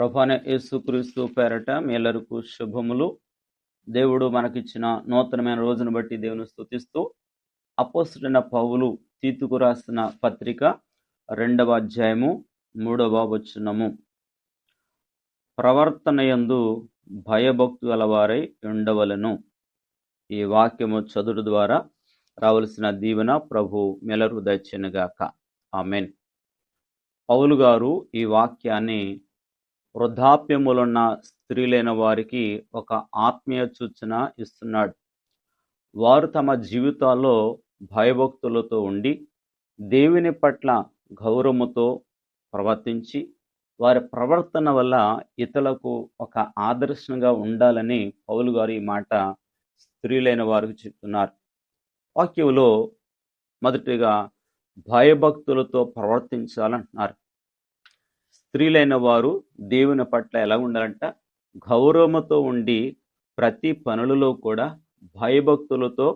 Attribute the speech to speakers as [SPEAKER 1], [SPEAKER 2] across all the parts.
[SPEAKER 1] ప్రభాన యేసుక్రీస్తు పేరట మీలరకు శుభములు. దేవుడు మనకిచ్చిన నూతనమైన రోజును బట్టి దేవుని స్థుతిస్తూ అపోసిన పౌలు తీతుకు రాసిన పత్రిక రెండవ అధ్యాయము మూడవ వచనము. ప్రవర్తనయందు భయభక్తు గలవారై ఉండవలను. ఈ వాక్యము చదువు ద్వారా రావలసిన దీవెన ప్రభు మెలరు దచ్చనుగాక ఆమెన్. పౌలు గారు ఈ వాక్యాన్ని వృద్ధాప్యములున్న స్త్రీలైన వారికి ఒక ఆత్మీయ సూచన ఇస్తున్నాడు. వారు తమ జీవితాల్లో భయభక్తులతో ఉండి దేవుని పట్ల గౌరవముతో ప్రవర్తించి వారి ప్రవర్తన వల్ల ఇతరులకు ఒక ఆదర్శంగా ఉండాలని పౌలు గారు ఈ మాట స్త్రీలైన వారికి చెప్తున్నారు. వాక్యంలో మొదటిగా భయభక్తులతో ప్రవర్తించాలంటున్నారు. స్త్రీలైన వారు దేవుని పట్ల ఎలా ఉండాలంట? గౌరవముతో ఉండి ప్రతి పనులలో కూడా భయభక్తులతో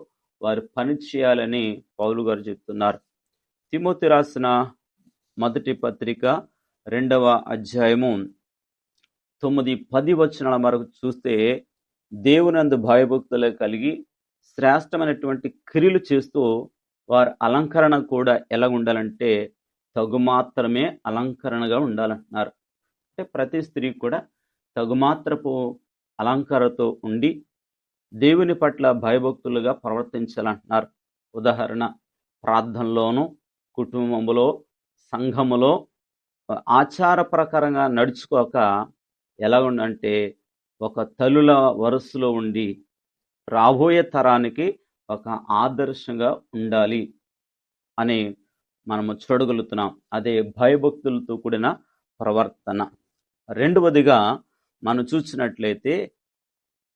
[SPEAKER 1] వారు పని చేయాలని పౌలు గారు చెప్తున్నారు. తిమోతి రాసిన మొదటి పత్రిక రెండవ అధ్యాయము తొమ్మిది పది వచనాల వరకు చూస్తే దేవునందు భయభక్తులు కలిగి శ్రేష్టమైనటువంటి క్రియలు చేస్తూ వారి అలంకరణ కూడా ఎలా ఉండాలంటే తగుమాత్రమే అలంకరణగా ఉండాలంటున్నారు. అంటే ప్రతి స్త్రీ కూడా తగుమాత్రపు అలంకారతో ఉండి దేవుని పట్ల భయభక్తులుగా ప్రవర్తించాలంటున్నారు. ఉదాహరణ ప్రార్థనలోనూ కుటుంబంలో సంఘములో ఆచార ప్రకారంగా నడుచుకోక ఎలా ఉండంటే ఒక తలుల వరుసలో ఉండి రాబోయే తరానికి ఒక ఆదర్శంగా ఉండాలి అని మనము చూడగలుగుతున్నాం. అదే భయభక్తులతో కూడిన ప్రవర్తన. రెండవదిగా మనం చూసినట్లయితే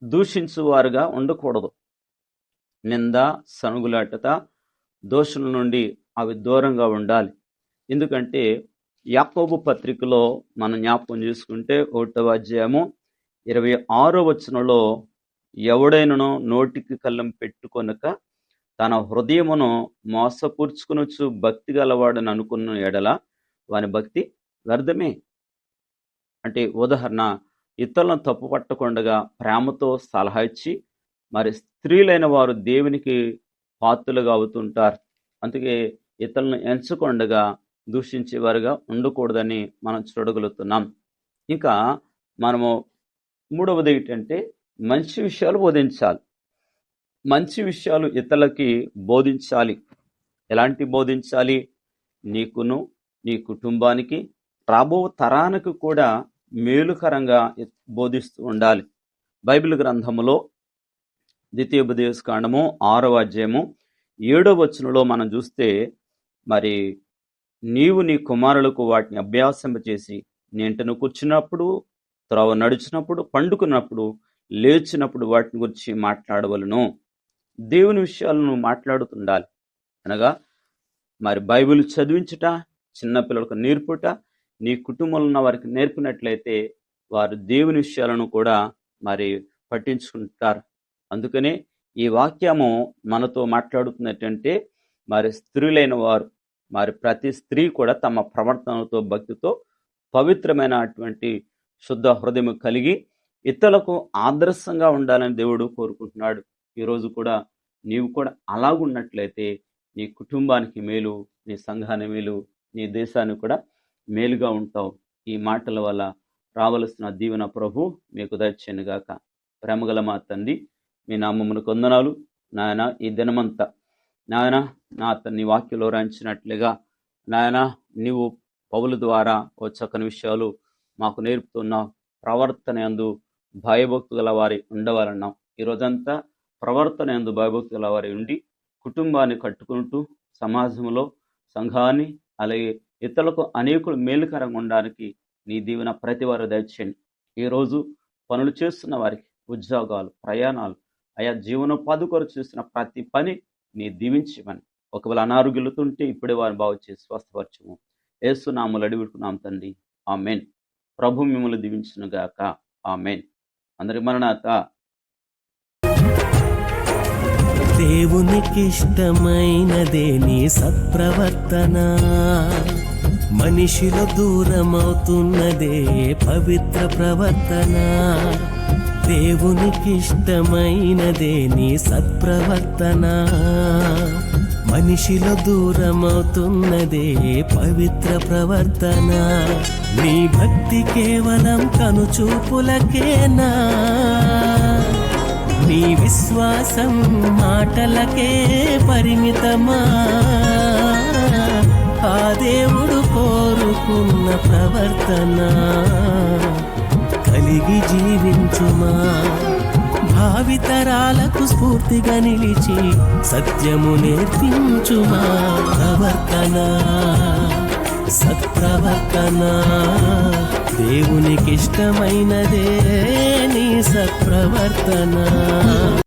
[SPEAKER 1] దూషించువారుగా ఉండకూడదు. నింద సనుగులాటత దోషుల నుండి అవి దూరంగా ఉండాలి. ఎందుకంటే యాకోబు పత్రికలో మనం జ్ఞాపకం చేసుకుంటే ఒకటవ అధ్యాయము ఇరవై ఆరో వచనంలో ఎవడైనను నోటికి కళ్ళం పెట్టుకొనక తన హృదయమును మోసపూర్చుకునొచ్చు భక్తి గలవాడని అనుకున్న ఎడల వాని భక్తి వ్యర్థమే. అంటే ఉదాహరణ ఇతరులను తప్పు పట్టకుండా ప్రేమతో సలహా ఇచ్చి మరి స్త్రీలైన వారు దేవునికి పాత్రలుగా అవుతుంటారు. అందుకే ఇతరులను ఎంచకుండగా దూషించేవారుగా ఉండకూడదని మనం చూడగలుగుతున్నాం. ఇంకా మనము మూడవది ఏంటంటే మంచి విషయాలు బోధించాలి. మంచి విషయాలు ఇతరులకి బోధించాలి. ఎలాంటి బోధించాలి? నీకును నీ కుటుంబానికి రాబో తరానికి కూడా మేలుకరంగా బోధిస్తూ ఉండాలి. బైబిల్ గ్రంథములో ద్వితీయోపదేశ కాండము ఆరవ అధ్యాయము ఏడవ వచనంలో మనం చూస్తే మరి నీవు నీ కుమారులకు వాటిని అభ్యాసం చేసి నేంటను కూర్చున్నప్పుడు త్రోవ నడిచినప్పుడు పండుకున్నప్పుడు లేచినప్పుడు వాటిని గురించి మాట్లాడవలను. దేవుని విషయాలను మాట్లాడుతుండాలి. అనగా మరి బైబిల్ చదివించుట చిన్నపిల్లలకు నేర్పుట నీ కుటుంబంలో ఉన్న వారికి నేర్పినట్లయితే వారు దేవుని విషయాలను కూడా మరి పట్టించుకుంటారు. అందుకనే ఈ వాక్యము మనతో మాట్లాడుతున్నట్టంటే మరి స్త్రీలైన వారు మరి ప్రతి స్త్రీ కూడా తమ ప్రవర్తనతో భక్తితో పవిత్రమైనటువంటి శుద్ధ హృదయం కలిగి ఇతరులకు ఆదర్శంగా ఉండాలని దేవుడు కోరుకుంటున్నాడు. ఈరోజు కూడా నీవు కూడా అలాగున్నట్లయితే నీ కుటుంబానికి మేలు నీ సంఘాన్ని మేలు నీ దేశానికి కూడా మేలుగా ఉంటావు. ఈ మాటల వల్ల రావలసిన దీవెన ప్రభు మీకు దయచేనుగాక ప్రేమగల మా తండ్రి మీ నామమును కొందనాలు నాయన ఈ దినమంతా నాయన నా నీ వాక్యలో రాయించినట్లుగా నాయన నీవు పౌల ద్వారా ఓ చక్కని విషయాలు మాకు నేర్పుతున్నావు ప్రవర్తన ఎందు భయభక్తు గల వారి ఉండవాలన్నాం. ఈ రోజంతా ప్రవర్తన ఎందు భయభక్తు గల వారి ఉండి కుటుంబాన్ని కట్టుకుంటూ సమాజంలో సంఘాన్ని అలాగే ఇతరులకు అనేకులు మేలుకరంగా ఉండడానికి నీ దీవెన ప్రతి వారు దయచేయండి ఈరోజు పనులు చేస్తున్న వారికి ఉద్యోగాలు ప్రయాణాలు ఆయా జీవనోపాధి కొరకు చేస్తున్న ప్రతి పని నీ దీవించమని ఒకవేళ అనారోగ్యులతుంటే ఇప్పుడే వారిని బాగు చేసి స్వస్థపరచము. ఏసునాములు అడివిడుకున్నాం తండ్రి. ఆ మెయిన్ ప్రభు మిమ్మల్ని దీవించునుగాక. ఆ మెయిన్ అందరి మరణాత
[SPEAKER 2] దేవునికిష్టమైనదే నీ సత్ప్రవర్తన. మనిషిలో దూరమవుతున్నదే పవిత్ర ప్రవర్తన. దేవునికిష్టమైనదే నీ సత్ప్రవర్తన. మనిషిలో దూరమవుతున్నదే పవిత్ర ప్రవర్తన. నీ భక్తి కేవలం కనుచూపులకేనా? నీ విశ్వాసం మాటలకే పరిమితమా? ఆ దేవుడు కోరుకున్న ప్రవర్తన? కలిగి జీవించుమా? భావితరాలకు స్ఫూర్తిగా నిలిచి సత్యము నేర్పించుమా? ప్రవర్తన? సత్ప్రవర్తనా? దేవునికిష్టమైనదే నీ సత్ప్రవర్తన.